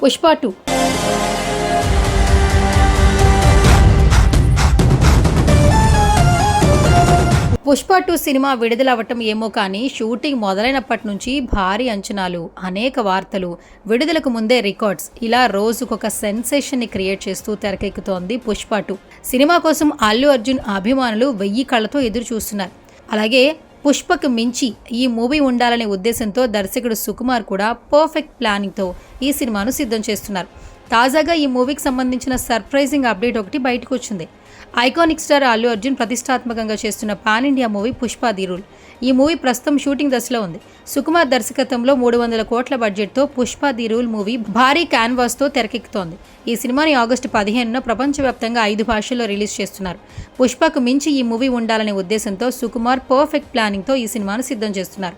Pushpa two. Pushpa two cinema విడుదలవ్వటం ఏమో కానీ shooting మొదలైనప్పటి నుంచి భారీ అంచనాలు అనేక వార్తలు. విడుదలకు ముందే రికార్డ్స్. ఇలా రోజుకొక సెన్సేషన్ని క్రియేట్ చేస్తూ తెరకెక్కుతోంది పుష్ప టూ. సినిమా కోసం అల్లు అర్జున్ అభిమానులు వెయ్యి కళ్ళతో ఎదురు చూస్తున్నారు అలాగే పుష్పకు మించి ఈ మూవీ ఉండాలనే ఉద్దేశంతో దర్శకుడు సుకుమార్ కూడా పర్ఫెక్ట్ ప్లానింగ్తో ఈ సినిమాను సిద్ధం చేస్తున్నారు. తాజాగా ఈ మూవీకి సంబంధించిన సర్ప్రైజింగ్ అప్డేట్ ఒకటి బయటకు వచ్చింది. ఐకానిక్ స్టార్ అల్లు అర్జున్ ప్రతిష్టాత్మకంగా చేస్తున్న pan India movie Pushpa the rule. ఈ మూవీ ప్రస్తుతం షూటింగ్ దశలో ఉంది. సుకుమార్ దర్శకత్వంలో మూడు వందల కోట్ల బడ్జెట్తో పుష్ప ది రూల్ మూవీ భారీ క్యాన్వాస్తో తెరకెక్కుతోంది. ఈ సినిమాని ఆగస్టు పదిహేనున ప్రపంచవ్యాప్తంగా ఐదు భాషల్లో రిలీజ్ చేస్తున్నారు. పుష్పకు మించి ఈ మూవీ ఉండాలనే ఉద్దేశంతో సుకుమార్ పర్ఫెక్ట్ ప్లానింగ్తో ఈ సినిమాను సిద్ధం చేస్తున్నారు.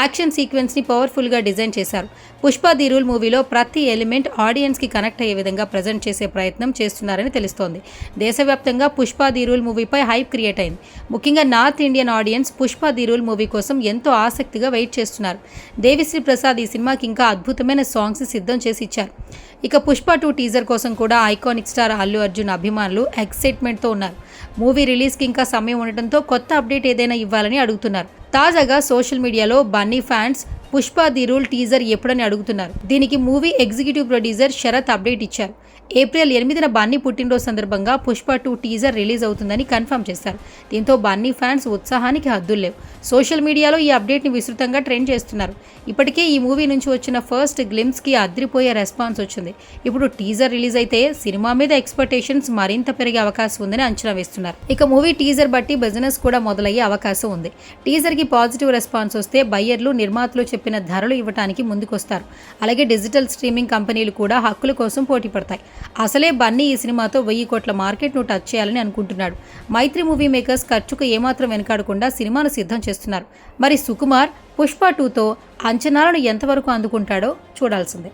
యాక్షన్ సీక్వెన్స్ని పవర్ఫుల్గా డిజైన్ చేశారు. పుష్ప ది రూల్ మూవీలో ప్రతి ఎలిమెంట్ ఆడియన్స్కి కనెక్ట్ అయ్యే విధంగా ప్రజెంట్ చేసే ప్రయత్నం చేస్తున్నారని తెలుస్తోంది. దేశవ్యాప్తంగా పుష్ప ది రూల్ మూవీపై హైప్ క్రియేట్ అయింది. ముఖ్యంగా north Indian audience Pushpa the rule movie కోసం ఎంతో ఆసక్తిగా వెయిట్ చేస్తున్నారు. దేవిశ్రీ ప్రసాద్ ఈ సినిమాకి ఇంకా అద్భుతమైన సాంగ్స్ సిద్ధం చేసి ఇచ్చారు. ఇక పుష్ప టూ టీజర్ కోసం కూడా ఐకానిక్ స్టార్ అల్లు అర్జున్ అభిమానులు ఎక్సైట్మెంట్తో ఉన్నారు. మూవీ రిలీజ్కి ఇంకా సమయం ఉండటంతో కొత్త అప్డేట్ ఏదైనా ఇవ్వాలని అడుగుతున్నారు. తాజాగా సోషల్ మీడియాలో Bunny fans Pushpa the rule teaser ఎప్పుడని అడుగుతున్నారు. దీనికి movie executive producer Sharath update ఇచ్చారు. ఏప్రిల్ ఎనిమిదిన బన్నీ పుట్టినరోజు సందర్భంగా పుష్ప టూ టీజర్ రిలీజ్ అవుతుందని కన్ఫర్మ్ చేశారు. దీంతో బన్నీ ఫ్యాన్స్ ఉత్సాహానికి హద్దులు లేవు. సోషల్ మీడియాలో ఈ అప్డేట్ని విస్తృతంగా ట్రెండ్ చేస్తున్నారు. ఇప్పటికే ఈ మూవీ నుంచి వచ్చిన ఫస్ట్ గ్లిమ్స్కి అద్రిపోయే రెస్పాన్స్ వచ్చింది. ఇప్పుడు టీజర్ రిలీజ్ అయితే సినిమా మీద ఎక్స్పెక్టేషన్స్ మరింత పెరిగే అవకాశం ఉందని అంచనా వేస్తున్నారు. ఇక మూవీ టీజర్ బట్టి బిజినెస్ కూడా మొదలయ్యే అవకాశం ఉంది. టీజర్కి పాజిటివ్ రెస్పాన్స్ వస్తే బయ్యర్లు నిర్మాతలు చెప్పిన ధరలు ఇవ్వడానికి ముందుకొస్తారు. అలాగే డిజిటల్ స్ట్రీమింగ్ కంపెనీలు కూడా హక్కుల కోసం పోటీ పడతాయి. అసలే బన్నీ ఈ సినిమాతో వెయ్యి కోట్ల మార్కెట్ను టచ్ చేయాలని అనుకుంటున్నాడు. మైత్రి మూవీ మేకర్స్ ఖర్చుకు ఏమాత్రం వెనకాడకుండా సినిమాను సిద్ధం చేస్తున్నారు. మరి సుకుమార్ పుష్ప టూతో అంచనాలను ఎంతవరకు అందుకుంటాడో చూడాల్సిందే.